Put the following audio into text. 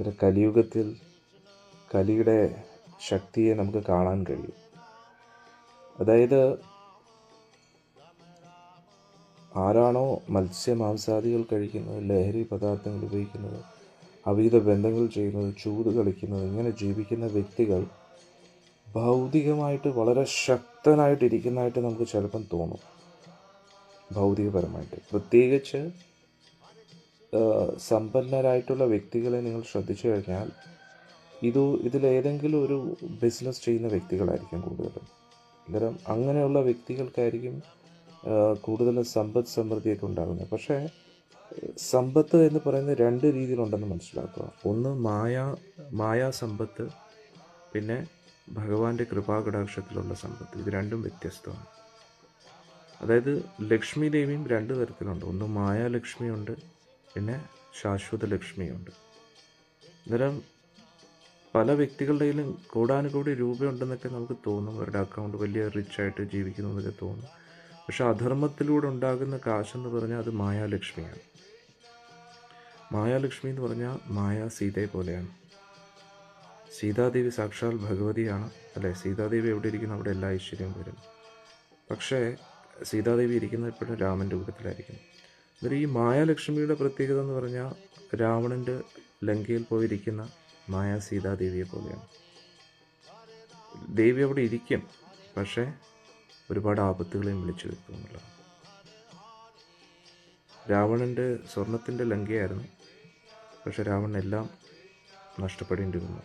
ഒരു കലിയുഗത്തിൽ കലിയുടെ ശക്തിയെ നമുക്ക് കാണാൻ കഴിയും. അതായത് ആരാണോ മത്സ്യമാംസാദികൾ കഴിക്കുന്നത് ലഹരി പദാർത്ഥങ്ങൾ ഉപയോഗിക്കുന്നത് അവിഹിത ബന്ധങ്ങൾ ചെയ്യുന്നത് ചൂത് കളിക്കുന്നത് ഇങ്ങനെ ജീവിക്കുന്ന വ്യക്തികൾ ഭൗതികമായിട്ട് വളരെ ശക്തനായിട്ടിരിക്കുന്നതായിട്ട് നമുക്ക് ചിലപ്പം തോന്നും. ഭൗതികപരമായിട്ട്. പ്രത്യേകിച്ച് സമ്പന്നരായിട്ടുള്ള വ്യക്തികളെ നിങ്ങൾ ശ്രദ്ധിച്ചു കഴിഞ്ഞാൽ ഇത് ഇതിലേതെങ്കിലും ഒരു ബിസിനസ് ചെയ്യുന്ന വ്യക്തികളായിരിക്കും കൂടുതലും. അന്നേരം അങ്ങനെയുള്ള വ്യക്തികൾക്കായിരിക്കും കൂടുതലും സമ്പദ് സമൃദ്ധിയൊക്കെ ഉണ്ടാകുന്നത്. പക്ഷേ സമ്പത്ത് എന്ന് പറയുന്നത് രണ്ട് രീതിയിലുണ്ടെന്ന് മനസ്സിലാക്കുക. ഒന്ന് മായ മായാ സമ്പത്ത് പിന്നെ ഭഗവാന്റെ കൃപാകടാക്ഷത്തിലുള്ള സമ്പത്ത്. ഇത് രണ്ടും വ്യത്യസ്തമാണ്. അതായത് ലക്ഷ്മി ദേവിയും രണ്ട് തരത്തിലുണ്ട്. ഒന്ന് മായാലക്ഷ്മിയുണ്ട് പിന്നെ ശാശ്വത ലക്ഷ്മിയുണ്ട്. അന്നേരം പല വ്യക്തികളുടെയിലും കോടാനുകോടി രൂപയുണ്ടെന്നൊക്കെ നമുക്ക് തോന്നും. അവരുടെ അക്കൗണ്ട് വലിയ റിച്ച് ആയിട്ട് ജീവിക്കുന്നു എന്നൊക്കെ തോന്നും. പക്ഷെ അധർമ്മത്തിലൂടെ ഉണ്ടാകുന്ന കാശെന്ന് പറഞ്ഞാൽ അത് മായാലക്ഷ്മിയാണ്. മായാലക്ഷ്മി എന്ന് പറഞ്ഞാൽ മായാ സീതയെ പോലെയാണ്. സീതാദേവി സാക്ഷാൽ ഭഗവതിയാണ്. അല്ലേ? സീതാദേവി എവിടെ ഇരിക്കുന്നു? അവിടെ എല്ലാ ഐശ്വര്യവും വരും. പക്ഷേ സീതാദേവി ഇരിക്കുന്നത് എപ്പോഴും രാമൻ രൂപത്തിലായിരിക്കും എന്നിട്ട് ഈ മായാലക്ഷ്മിയുടെ പ്രത്യേകത എന്ന് പറഞ്ഞാൽ രാവണന്റെ ലങ്കയിൽ പോയിരിക്കുന്ന മായാ സീതാദേവിയെ പോലെയാണ്. ദേവി അവിടെ ഇരിക്കും പക്ഷേ ഒരുപാട് ആപത്തുകളെയും വിളിച്ചു വരുത്തും എന്നുള്ളതാണ്. രാവണന്റെ സ്വർണത്തിന്റെ ലങ്കയായിരുന്നു പക്ഷെ രാവണൻ എല്ലാം നഷ്ടപ്പെടേണ്ടി വന്നു